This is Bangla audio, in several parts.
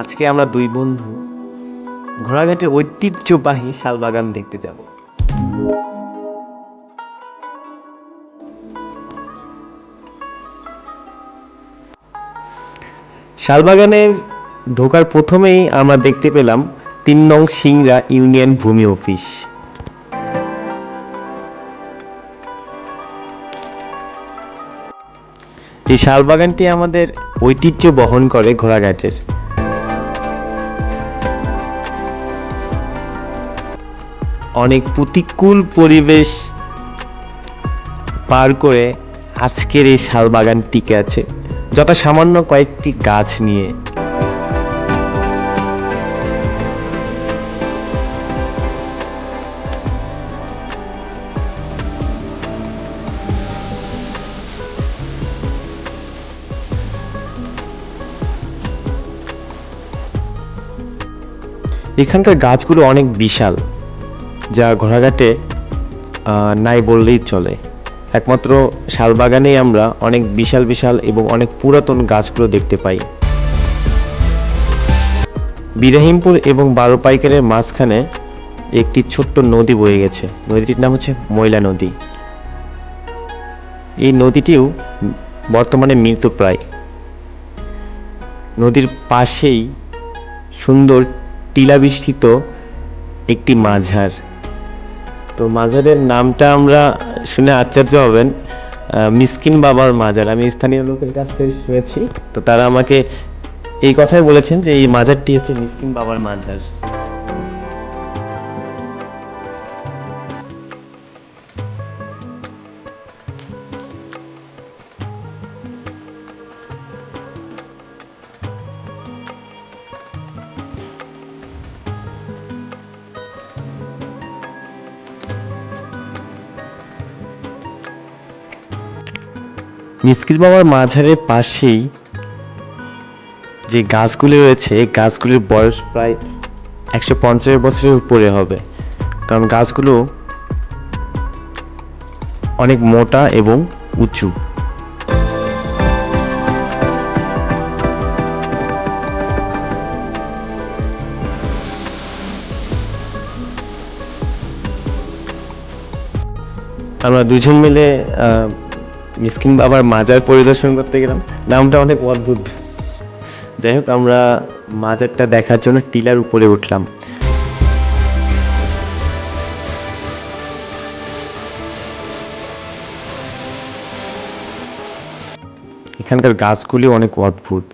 আজকে আমরা দুই বন্ধু ঘোড়াঘাটের ঐতিহ্যবাহী শালবাগান দেখতে যাব। শালবাগানে ঢোকার প্রথমেই আমরা দেখতে পেলাম তিন নং সিংড়া ইউনিয়ন ভূমি অফিস। এই শালবাগানটি আমাদের ঐতিহ্য বহন করে ঘোড়াঘাটের। অনেক প্রতিকূল পরিবেশ পার করে আজকের এই শাল বাগান টিকে আছে। যথা সামান্য কয়েকটি গাছ নিয়ে। এখানকার গাছগুলো অনেক বিশাল। যা ঘোড়াঘাটে নাই বললেই চলে। একমাত্র শালবাগানেই আমরা অনেক বিশাল বিশাল এবং অনেক পুরাতন গাছগুলো দেখতে পাই। বিরাহিমপুর এবং বারো পাইকারের মাঝখানে একটি ছোট্ট নদী বয়ে গেছে। নদীটির নাম হচ্ছে ময়লা নদী। এই নদীটিও বর্তমানে মৃতপ্রায় নদীর পাশেই সুন্দর টিলাবিষ্ঠিত একটি মাঝার। তো মাজারের নামটা আমরা শুনে আশ্চর্য হবেন। মিসকিন বাবার মাজার। আমি স্থানীয় লোকের কাছ থেকে শুনেছি। তো তারা আমাকে এই কথাই বলেছেন যে এই মাজারটি হচ্ছে মিসকিন বাবার মাজার। মিসকিন বাবার মাঝারের পাশেই যে গাছগুলি রয়েছে গাছগুলির বয়স প্রায় একশো পঞ্চাশ বছরের উপরে হবে। কারণ গাছগুলো অনেক মোটা এবং উঁচু। আমরা দুজন মিলে মিসকিন বাবার মাজার পরিদর্শন করতে গেলাম। নামটা অনেক অদ্ভুত। যাই হোক, আমরা মাজারটা দেখার জন্য টিলার উপরে উঠলাম। এখানকার গাছগুলি অনেক অদ্ভুত।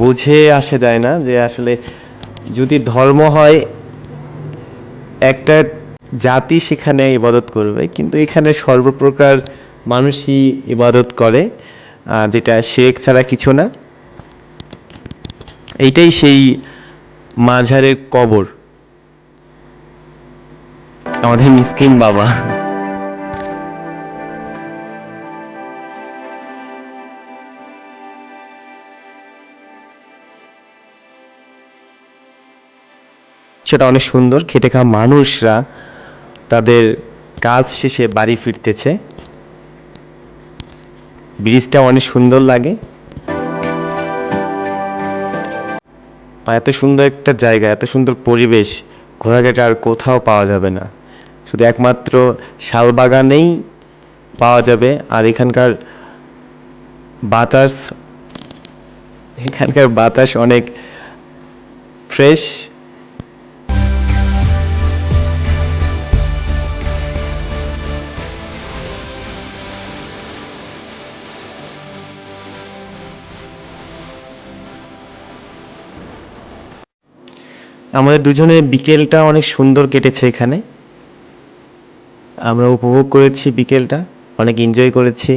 বুঝে আসে যায় না যে আসলে যদি ধর্ম হয়, একটা জাতি সেখানে ইবাদত করবে, কিন্তু এখানে সর্বপ্রকার মানুষই ইবাদত করে যেটা শেখ ছাড়া কিছু না। এইটাই সেই মাঝারের কবর। আমাদের মিসকিন বাবা। সেটা অনেক সুন্দর। খেটে খাওয়া মানুষরা তাদের কাজ শেষে বাড়ি ফিরতেছে। ব্রিজটা অনেক সুন্দর লাগে। এত সুন্দর একটা জায়গা, এত সুন্দর পরিবেশ, ঘোড়াঘাটে আর কোথাও পাওয়া যাবে না। শুধু একমাত্র শালবাগানেই পাওয়া যাবে। আর এখানকার বাতাস এখানকার বাতাস অনেক ফ্রেশ। আমাদের দুজনের বিকেলটা অনেক সুন্দর কেটেছে এখানে। আমরা উপভোগ করেছি বিকেলটা, অনেক এনজয় করেছি।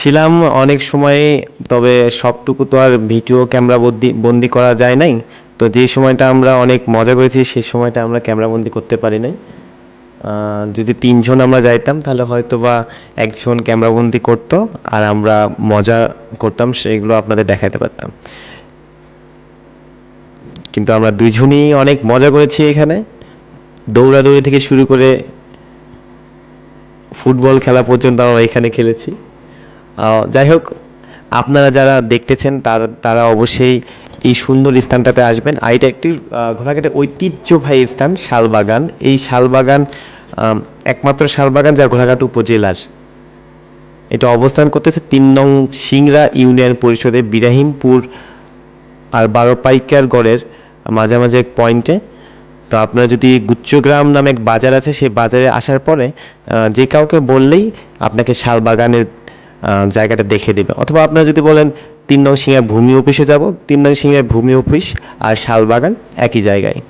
ছিলাম অনেক সময়ে, তবে সবটুকু তো আর ভিডিও ক্যামেরা বন্দি বন্দি করা যায় নাই। তো যে সময়টা আমরা অনেক মজা করেছি সেই সময়টা আমরা ক্যামেরা বন্দি করতে পারি নাই। যদি তিনজন আমরা যাইতাম, তাহলে হয়তো বা একজন ক্যামেরাবন্দি করতো আর আমরা মজা করতাম, সেগুলো আপনাদের দেখাতে পারতাম। কিন্তু আমরা দুইজনই অনেক মজা করেছি এখানে। দৌড়াদৌড়ি থেকে শুরু করে ফুটবল খেলা পর্যন্ত আমরা এখানে খেলেছি। যাই হোক, আপনারা যারা দেখতেছেন, তার, তারা অবশ্যই এই সুন্দর স্থানটাতে আসবেন। আর এটা একটি ঘোড়াঘাটের ঐতিহ্যবাহী স্থান, শালবাগান। এই শালবাগান একমাত্র শালবাগান যা ঘোড়াঘাট উপজেলার। এটা অবস্থান করতেছে তিন নং সিংড়া ইউনিয়ন পরিষদে বিরাহিমপুর আর বারো পাইকার গড়ের মাঝামাঝি এক পয়েন্টে। তো আপনারা যদি গুচ্ছগ্রাম নামে এক বাজার আছে, সেই বাজারে আসার পরে যে কাউকে বললেই আপনাকে শালবাগানের জায়গাটা দেখে দেবে। অথবা আপনারা যদি বলেন তিন নং সিংহা ভূমি অফিসে যাব, তিন নং সিংহা ভূমি অফিস আর শালবাগান একই জায়গায়।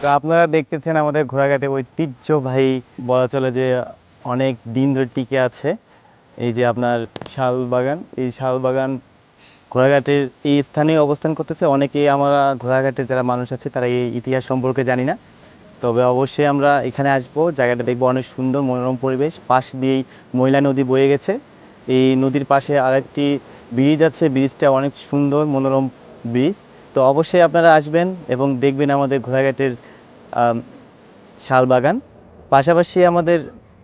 তো আপনারা দেখতেছেন আমাদের ঘোড়াঘাটে ঐতিহ্যবাহী বলা চলে যে অনেক দিন ধরে টিকে আছে। এই যে আপনার শাল বাগান এই শাল বাগান ঘোড়াঘাটের এই স্থানে অবস্থান করতেছে। অনেকেই আমরা ঘোড়াঘাটের যারা মানুষ আছে, তারা এই ইতিহাস সম্পর্কে জানি না। তবে অবশ্যই আমরা এখানে আসব। জায়গাটা দেখব অনেক সুন্দর মনোরম পরিবেশ। পাশ দিয়েই ময়লা নদী বয়ে গেছে। এই নদীর পাশে আরেকটি ব্রিজ আছে। ব্রিজটা অনেক সুন্দর, মনোরম ব্রিজ তো অবশ্যই আপনারা আসবেন এবং দেখবেন আমাদের ঘোড়াঘাটের শালবাগান। পাশাপাশি আমাদের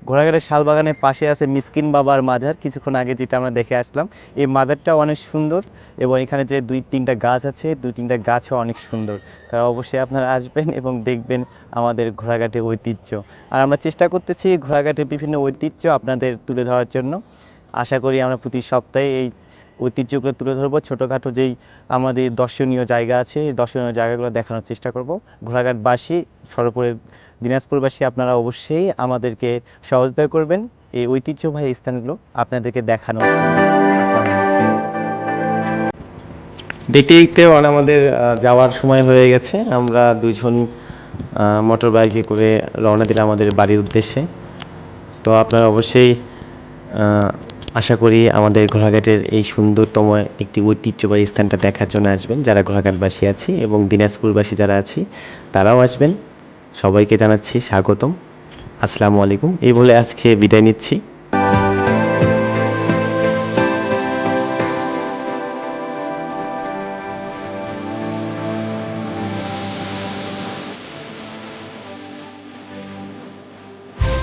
ঘোড়াঘাটের শালবাগানের পাশে আছে মিসকিন বাবার মাজার। কিছুক্ষণ আগে যেটা আমরা দেখে আসলাম, এই মাজারটা অনেক সুন্দর এবং এখানে যে দুই তিনটা গাছ আছে, দুই তিনটা গাছও অনেক সুন্দর। তারা অবশ্যই আপনারা আসবেন এবং দেখবেন আমাদের ঘোড়াঘাটের ঐতিহ্য। আর আমরা চেষ্টা করতেছি ঘোড়াঘাটের বিভিন্ন ঐতিহ্য আপনাদের তুলে ধরার জন্য। আশা করি আমরা প্রতি সপ্তাহে এই ঐতিহ্যগুলো তুলে ধরবো। ছোটোখাটো যেই আমাদের দর্শনীয় জায়গা আছে, দর্শনীয় জায়গাগুলো দেখানোর চেষ্টা করব। ঘোড়াঘাটবাসী সর্বোপরি দিনাজপুরবাসী আপনারা অবশ্যই আমাদেরকে সহযোগিতা করবেন। এই ঐতিহ্যবাহী স্থানগুলো আপনাদেরকে দেখানো। দেখতে দেখতে আর আমাদের যাওয়ার সময় হয়ে গেছে। আমরা দুজন মোটর বাইকে করে রওনা দিলাম আমাদের বাড়ির উদ্দেশ্যে। তো আপনারা অবশ্যই আশা করি আমাদের ঘোড়াঘাটের এই সুন্দরতম একটি ঐতিহ্যবাহী স্থানটা দেখার জন্য আসবেন। যারা ঘোড়াঘাটবাসী আছি এবং দিনাজপুরবাসী যারা আছি, তারাও আসবেন। সবাইকে জানাচ্ছি স্বাগতম। আসসালামু আলাইকুম। এই বলে আজকে বিদায় নিচ্ছি।